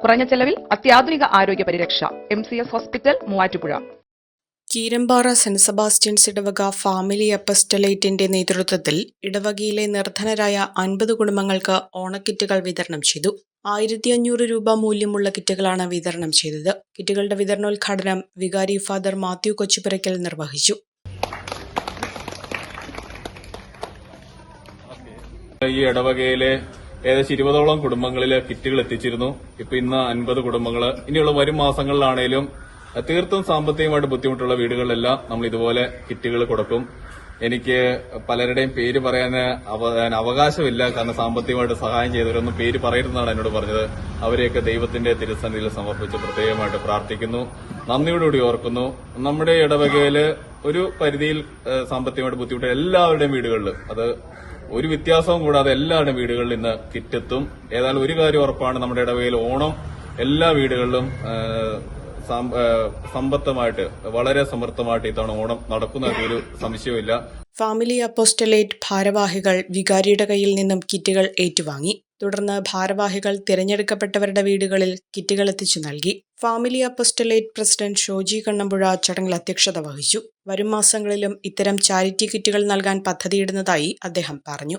കുറഞ്ഞ ചെലവിൽ അത്യാധുനിക ആരോഗ്യ പരിരക്ഷ. M C S hospital Muvattupuzha. Keerampara saint Sebastian's ഇടവക ഫാമിലി അപ്പസ്റ്റലേറ്റിന്റെ നേതൃത്വത്തിൽ ഇടവകയിലെ നിർധനരായ അൻപത് കുടുംബങ്ങൾക്ക് ഓണക്കിറ്റുകൾ വിതരണം ചെയ്തു. ആയിരത്തി അഞ്ഞൂറ് രൂപ മൂല്യമുള്ള കിറ്റുകളാണ് വിതരണം ചെയ്തത്. കിറ്റുകളുടെ വിതരണോദ്ഘാടനം വികാരി ഫാദർ മാത്യു കൊച്ചുപുരയ്ക്കൽ നിർവഹിച്ചു. ഈ ഇടവകയിലെ ഏകദേശം ഇരുപതോളം കുടുംബങ്ങളിൽ കിറ്റുകൾ എത്തിച്ചിരുന്നു. ഇപ്പൊ ഇന്ന് അൻപത് കുടുംബങ്ങൾ ഇനിയുള്ള വരും മാസങ്ങളിലാണേലും തീർത്തും സാമ്പത്തികമായിട്ട് ബുദ്ധിമുട്ടുള്ള വീടുകളിലെല്ലാം നമ്മൾ ഇതുപോലെ കിറ്റുകൾ കൊടുക്കും. എനിക്ക് പലരുടെയും പേര് പറയാൻ അവ- അവകാശമില്ല. കാരണം സാമ്പത്തികമായിട്ട് സഹായം ചെയ്തവരൊന്നും പേര് പറയരുതെന്നാണ് എന്നോട് പറഞ്ഞത്. അവരെയൊക്കെ ദൈവത്തിന്റെ തിരുസന്നിധിയിൽ സമർപ്പിച്ച് പ്രത്യേകമായിട്ട് പ്രാർത്ഥിക്കുന്നു. നന്ദിയോടുകൂടി ഓർക്കുന്നു. നമ്മുടെ ഇടവകയിൽ ഒരു പരിധിയിൽ സാമ്പത്തികമായിട്ട് ബുദ്ധിമുട്ട് എല്ലാവരുടെയും വീടുകളിൽ അത് ഒരു വ്യത്യാസവും കൂടാതെ എല്ലാവരുടെയും വീടുകളിൽ ഇന്ന് കിറ്റെത്തും. ഏതായാലും ഒരു കാര്യം ഉറപ്പാണ് നമ്മുടെ ഇടവകയിൽ ഓണം എല്ലാ വീടുകളിലും സമ്പത്തമായിട്ട് വളരെ സമൃദ്ധമായിട്ട് ഇത്തവണ ഓണം നടക്കുന്ന ഒരു സംശയവുമില്ല. ഫാമിലി അപ്പോസ്റ്റലേറ്റ് ഭാരവാഹികൾ വികാരിയുടെ കയ്യിൽ നിന്നും കിറ്റുകൾ ഏറ്റുവാങ്ങി. തുടർന്ന് ഭാരവാഹികൾ തിരഞ്ഞെടുക്കപ്പെട്ടവരുടെ വീടുകളിൽ കിറ്റുകൾ എത്തിച്ചു നൽകി. Family apostolate president Shoji Kannampuzha ചടങ്ങിൽ അധ്യക്ഷത വഹിച്ചു. വരും മാസങ്ങളിലും ഇത്തരം ചാരിറ്റി കിറ്റുകൾ നൽകാൻ പദ്ധതിയിടുന്നതായി അദ്ദേഹം പറഞ്ഞു.